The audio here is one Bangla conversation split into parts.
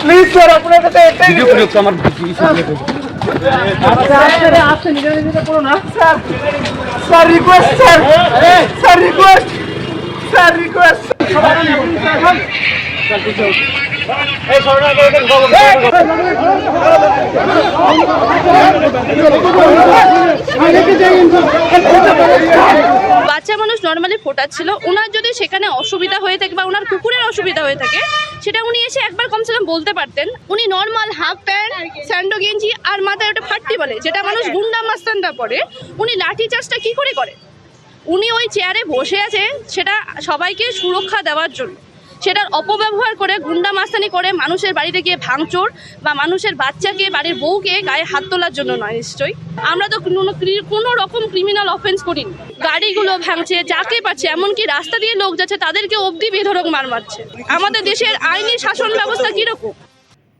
প্লিজ স্যার আপনার কাছে একটাই ভিডিও করে আমার sir. Sir request sir. Sir request sir request বাচ্চা মানুষ নর্মালি ফোটাচ্ছিল। ওনার যদি সেখানে অসুবিধা হয়ে থাকে বা ওনার কুকুরের অসুবিধা হয়ে থাকে, সেটা উনি এসে একবার কমসে কম বলতে পারতেন। উনি নর্মাল হাফ প্যান্ট স্যান্ডো গেঞ্জি আর মাথায় একটা ফাট্টি বলে, যেটা মানুষ গুন্ডা মাস্তানটা পরে। উনি লাঠি চাষটা কি করে করে? উনি ওই চেয়ারে বসে আছে, সেটা সবাইকে সুরক্ষা দেওয়ার জন্য। সেটার অপব্যবহার করে গুন্ডা মাস্তানি করে মানুষের বাড়িতে গিয়ে ভাঙচোর বা মানুষের বাচ্চাকে, বাড়ির বউকে গায়ে হাত তোলার জন্য নয় নিশ্চয়ই। আমরা তো কোনো রকম ক্রিমিনাল অফেন্স করিনি। গাড়িগুলো ভাঙছে, যাকে পাচ্ছে, এমনকি রাস্তা দিয়ে লোক যাচ্ছে, তাদেরকে অবধি বেধরক মার মারছে। আমাদের দেশের আইনি শাসন ব্যবস্থা কীরকম?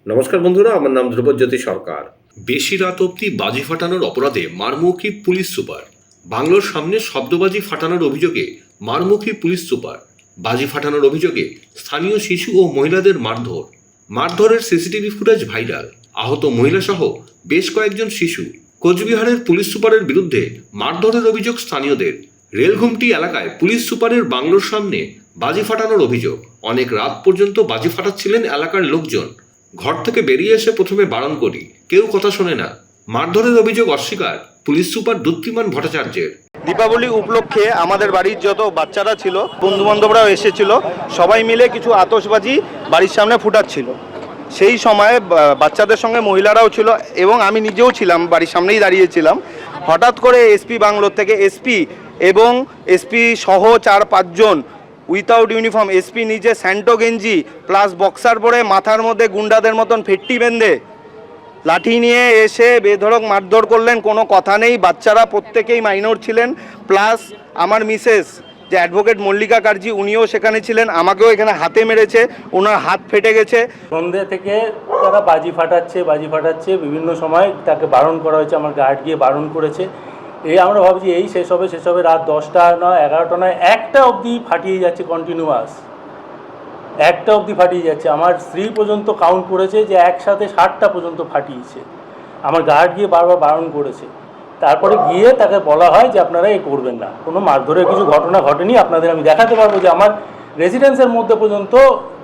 নমস্কার বন্ধুরা, আমার নাম ধ্রুবজ্যোতি সরকার। বেশি রাত অবধি বাজি ফাটানোর অপরাধে মারমুখী পুলিশ সুপার। বাংলোর সামনে শব্দবাজি ফাটানোর অভিযোগে মারমুখী পুলিশ সুপার। বাজি ফাটানোর অভিযোগে স্থানীয় শিশু ও মহিলাদের মারধর। মারধরের সিসিটিভি ফুটেজ ভাইরাল। আহত মহিলা সহ বেশ কয়েকজন শিশু কোচবিহারের পুলিশ সুপারের বিরুদ্ধে মারধরের অভিযোগ স্থানীয়দের। রেলঘুমটি এলাকায় পুলিশ সুপারের বাংলোর সামনে বাজি ফাটানোর অভিযোগ। অনেক রাত পর্যন্ত বাজি ফাটাচ্ছিলেন এলাকার লোকজন। ঘর থেকে বেরিয়ে এসে প্রথমে বারণ করি কেউ কথা শোনে না। মারধরের অভিযোগ অস্বীকার পুলিশ সুপার দুত্তিমান ভট্টাচার্যের। দীপাবলি উপলক্ষে আমাদের বাড়ির যত বাচ্চারা ছিল বন্ধু বান্ধবরাও এসেছিল, সবাই মিলে কিছু আতসবাজি বাড়ির সামনে ফুটাচ্ছিল। সেই সময়ে বাচ্চাদের সঙ্গে মহিলারাও ছিল এবং আমি নিজেও ছিলাম, বাড়ির সামনেই দাঁড়িয়েছিলাম হঠাৎ করে এসপি বাংলোর থেকে এসপি এবং এসপি সহ চার পাঁচজন উইথাউট ইউনিফর্ম এসপি নিজে স্যান্টো গেঞ্জি প্লাস বক্সার পরে মাথার মধ্যে গুন্ডাদের মতন ফেট্টি বেঁধে লাঠি নিয়ে এসে বেধড়ক মারধর করলেন, কোনো কথা নেই। বাচ্চারা প্রত্যেকেই মাইনর ছিলেন। প্লাস আমার মিসেস যে অ্যাডভোকেট মল্লিকা কার্জি, উনিও সেখানে ছিলেন। আমাকেও এখানে হাতে মেরেছে, ওনার হাত ফেটে গেছে। সন্ধ্যে থেকে তারা বাজি ফাটাচ্ছে বাজি ফাটাচ্ছে। বিভিন্ন সময় তাকে বারণ করা হয়েছে, আমার গার্ড গিয়ে বারণ করেছে। এই আমরা ভাবছি, এই শেষ হবে শেষ হবে। রাত দশটা নয়, এগারোটা নয়, একটা অবধি ফাটিয়ে যাচ্ছে কন্টিনিউয়াস একটা অবধি ফাটিয়ে যাচ্ছে। আমার স্ত্রী পর্যন্ত কাউন্ট করেছে যে একসাথে ষাটটা পর্যন্ত ফাটিয়েছে। আমার গার্ড গিয়ে বারবার বারণ করেছে। তারপরে গিয়ে তাকে বলা হয় যে আপনারা এ করবেন না। কোনো মারধরের কিছু ঘটনা ঘটেনি। আপনাদের আমি দেখাতে পারব যে আমার রেসিডেন্সের মধ্যে পর্যন্ত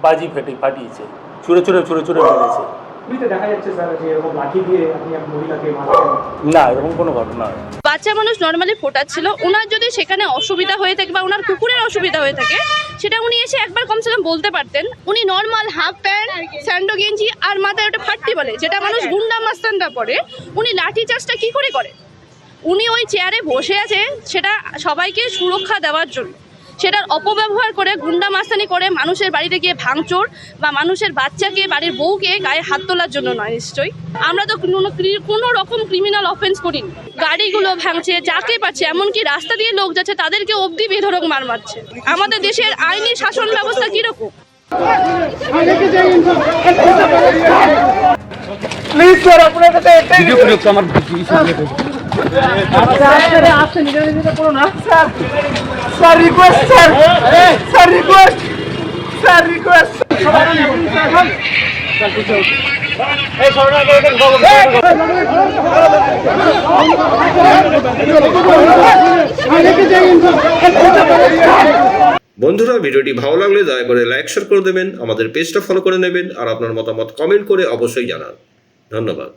বাজি ফেটে ফাটিয়েছে। ছুঁড়ে ছুঁড়ে ছুঁড়ে ছুঁড়ে মেরেছে। টিভিতে দেখা যাচ্ছে স্যার যে এরকম লাঠি দিয়ে আপনি এক মহিলাকে মারছেন। না এরকম কোনো ঘটনা বাচ্চা মানুষ নর্মালি ফোটাচ্ছিল। ওনার যদি সেখানে অসুবিধা হয়ে থাকে বা ওনার কুকুরের অসুবিধা হয়ে থাকে সেটা উনি এসে একবার কমসে কম বলতে পারতেন। উনি নর্মাল হাফ প্যান্ট স্যান্ডো গেঞ্জি আর মাথায় ওটা ফাট্টি বলে যেটা মানুষ গুন্ডা মাস্তানরা পরে। উনি লাঠি চার্জটা কী করে করে? উনি ওই চেয়ারে বসে আছে সেটা সবাইকে সুরক্ষা দেওয়ার জন্য। সেটার অপব্যবহার করে গুন্ডা মাস্তানি করে মানুষের বাড়িতে গিয়ে ভাঙচোর বা মানুষের বাচ্চাকে বাড়ির বউকে গায়ে হাত তোলার জন্য নয় নিশ্চয়ই। আমরা তো কোনো রকম ক্রিমিনাল অফেন্স করিনি। গাড়িগুলো ভাঙছে যাকে পাচ্ছে এমনকি রাস্তা দিয়ে লোক যাচ্ছে তাদেরকে অবধি বেধরক মার মারছে। আমাদের দেশের আইনি শাসন ব্যবস্থা কীরকম? প্লিজ স্যার আপনার কাছে একটাই ভিডিও করে আমার sir sir request sir sir request sir request বন্ধুরা, ভিডিওটি ভালো লাগলে দয়া করে লাইক শেয়ার করে দেবেন, আমাদের পেজটা ফলো করে নেবেন, আর আপনার মতামত কমেন্ট করে অবশ্যই জানান। ধন্যবাদ।